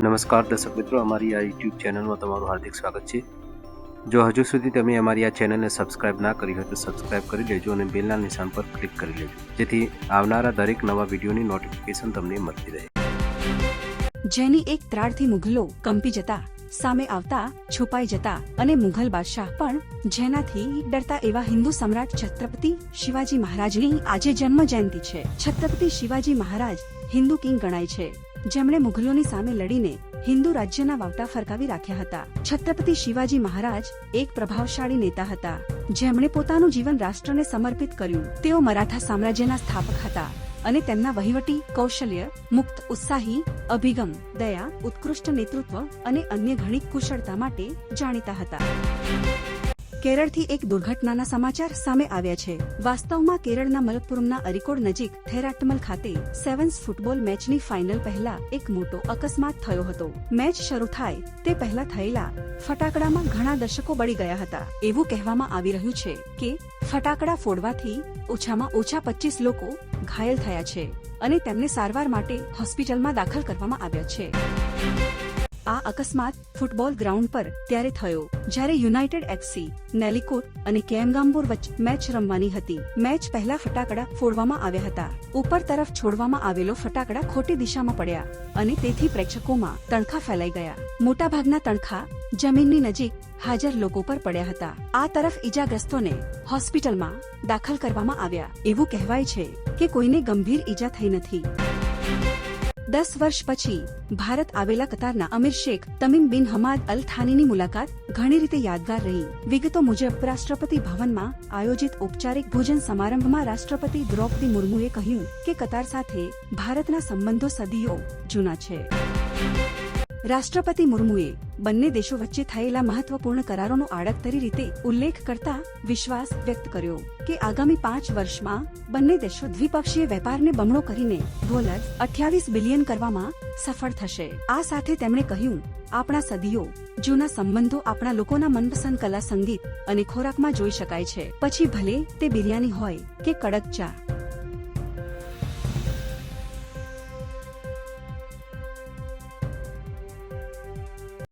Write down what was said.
નમસ્કાર દર્શક મિત્રો, અમારી આ યુટ્યુબ ચેનલમાં તમારું હાર્દિક સ્વાગત છે. જો હજુ સુધી તમે અમારી આ ચેનલને સબસ્ક્રાઇબ ના કરી હોય તો સબસ્ક્રાઇબ કરી લેજો અને બેલના નિશાન પર ક્લિક કરી લેજો. જેથી આવનારા દરેક નવા વિડીયોની નોટિફિકેશન તમને મળતી રહે. જેની એક ત્રાડથી મુઘલો કંપી જતા, સામે આવતા, છુપાઈ જતા અને મુઘલ બાદશાહ પણ જેનાથી ડરતા એવા હિન્દુ સમ્રાટ છત્રપતિ શિવાજી મહારાજની આજે જન્મ જયંતિ છે. છત્રપતિ શિવાજી મહારાજ હિન્દુ કિંગ ગણાય છે. જેમણે મુઘલોની સામે લડીને હિન્દુ રાજ્યના વાવટા ફરકાવી રાખ્યા હતા. છત્રપતિ શિવાજી મહારાજ એક પ્રભાવશાળી નેતા હતા. જેમણે પોતાનું જીવન રાષ્ટ્રને સમર્પિત કર્યું. તેઓ મરાઠા સામ્રાજ્યના સ્થાપક હતા અને તેમના વહીવટી, કૌશલ્ય, મુક્ત, ઉત્સાહી, અભિગમ, દયા, ઉત્કૃષ્ટ નેતૃત્વ અને અન્ય ઘણી કુશળતા માટે જાણીતા હતા. કેરળથી એક દુર્ઘટનાના સમાચાર સામે આવ્યા છે. વાસ્તવમાં કેરળના મલપ્પુરમના અરિકોડ નજીક થેરાટમલ ખાતે સેવન્સ ફૂટબોલ મેચની ફાઇનલ પહેલા એક મોટો અકસ્માત થયો હતો. મેચ શરૂ થાય તે પહેલા થયેલા ફટાકડામાં ઘણા દર્શકો બળી ગયા હતા. એવું કહેવામાં આવી રહ્યું છે કે ફટાકડા ફોડવાથી ઓછામાં ઓછા પચીસ લોકો ઘાયલ થયા છે અને તેમને સારવાર માટે હોસ્પિટલમાં દાખલ કરવામાં આવ્યા છે. આ અકસ્માત ફૂટબોલ ગ્રાઉન્ડ પર ત્યારે થયો, જ્યારે યુનાઇટેડ એફસી, નેલિકોટ અને કેમગામ્બોર વચ્ચે મેચ રમવાની હતી. મેચ પહેલા ફટાકડા ફોડવામાં આવ્યા હતા. ઉપર તરફ છોડવામાં આવેલો ફટાકડા ખોટી દિશામાં પડ્યા અને તેથી પ્રેક્ષકોમાં તણખા ફેલાઈ ગયા. મોટાભાગના તણખા જમીનની નજીક હાજર લોકો પર પડ્યા હતા. આ તરફ ઈજાગ્રસ્તોને હોસ્પિટલમાં દાખલ કરવામાં આવ્યા. એવું કહેવાય છે કે કોઈને ગંભીર ઈજા થઈ નથી. દસ વર્ષ પછી, ભારત આવેલા કતારના અમીર Sheikh Tamim bin Hamad al થાનીની મુલાકાત ઘણી રીતે યાદગાર રહી. વિગતો મુજબ, રાષ્ટ્રપતિ ભવનમાં આયોજિત ઔપચારિક ભોજન સમારંભમાં રાષ્ટ્રપતિ દ્રૌપદી મુર્મુએ કહ્યું કે કતાર સાથે ભારતના સંબંધો સદીઓ જૂના છે. રાષ્ટ્રપતિ મુર્મુએ બંને દેશો વચ્ચે થયેલા મહત્વપૂર્ણ કરારોનો આડકતરી રીતે ઉલ્લેખ કરતા વિશ્વાસ વ્યક્ત કર્યો કે આગામી પાંચ વર્ષમાં બંને દેશો દ્વિપક્ષીય વેપારને બમણો કરીને ડોલર અઠ્યાવીસ બિલિયન કરવામાં સફળ થશે. આ સાથે તેમણે કહ્યું, આપણા સદીઓ, જૂના સંબંધો આપણા લોકોના મનપસંદ કલા, સંગીત અને ખોરાકમાં જોઈ શકાય છે. પછી ભલે તે બિરયાની હોય કે કડક ચા